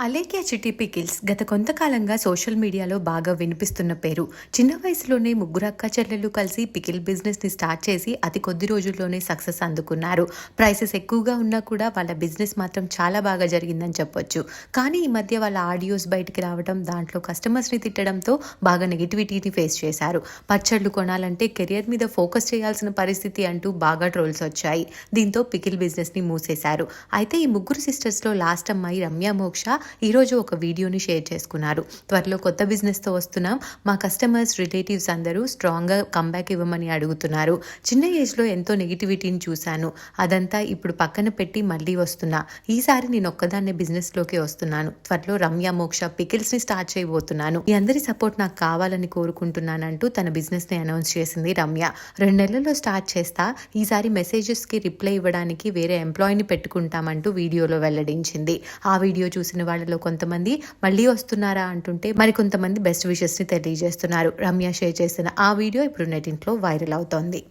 అలేఖ్య చిట్టి పికిల్స్ గత కొంతకాలంగా సోషల్ మీడియాలో బాగా వినిపిస్తున్న పేరు. చిన్న వయసులోనే ముగ్గురు అక్క చెల్లెలు కలిసి పికిల్ బిజినెస్ని స్టార్ట్ చేసి అతి కొద్ది రోజుల్లోనే సక్సెస్ అందుకున్నారు. ప్రైసెస్ ఎక్కువగా ఉన్నా కూడా వాళ్ళ బిజినెస్ మాత్రం చాలా బాగా జరిగిందని చెప్పొచ్చు. కానీ ఈ మధ్య వాళ్ళ ఆడియోస్ బయటికి రావడం దాంట్లో కస్టమర్స్ని తిట్టడంతో బాగా నెగిటివిటీని ఫేస్ చేశారు. పచ్చళ్ళు కొనాలంటే కెరియర్ మీద ఫోకస్ చేయాల్సిన పరిస్థితి అంటూ బాగా ట్రోల్స్ వచ్చాయి. దీంతో పికిల్ బిజినెస్ని మూసేశారు. అయితే ఈ ముగ్గురు సిస్టర్స్లో లాస్ట్ అమ్మాయి రమ్య మోక్ష ఈరోజు ఒక వీడియోని షేర్ చేసుకున్నారు. త్వరలో కొత్త బిజినెస్తో వస్తున్నాం. మా కస్టమర్స్ రిలేటివ్స్ అందరూ స్ట్రాంగ్గా కంబ్యాక్ ఇవ్వమని అడుగుతున్నారు. చిన్న ఏజ్లో ఎంతో నెగిటివిటీని చూశాను. అదంతా ఇప్పుడు పక్కన పెట్టి మళ్ళీ వస్తున్నా. ఈసారి నేను ఒక్కదాన్నే బిజినెస్లోకి వస్తున్నాను. త్వరలో రమ్య మోక్ష పికిల్స్ని స్టార్ట్ చేయబోతున్నాను. మీ అందరి సపోర్ట్ నాకు కావాలని కోరుకుంటున్నానంటూ తన బిజినెస్ని అనౌన్స్ చేసింది రమ్య. రెండు నెలల్లో స్టార్ట్ చేస్తా ఈసారి మెసేజెస్కి రిప్లై ఇవ్వడానికి వేరే ఎంప్లాయీని పెట్టుకుంటామంటూ వీడియోలో వెల్లడించింది. ఆ వీడియో చూసిన వాళ్ళలో కొంతమంది మళ్ళీ వస్తున్నారా అంటుంటే మరి కొంతమంది బెస్ట్ విషెస్ని తెలియజేస్తున్నారు. రమ్య షేర్ చేసిన ఆ వీడియో ఇప్పుడు నెటింట్లో వైరల్ అవుతోంది.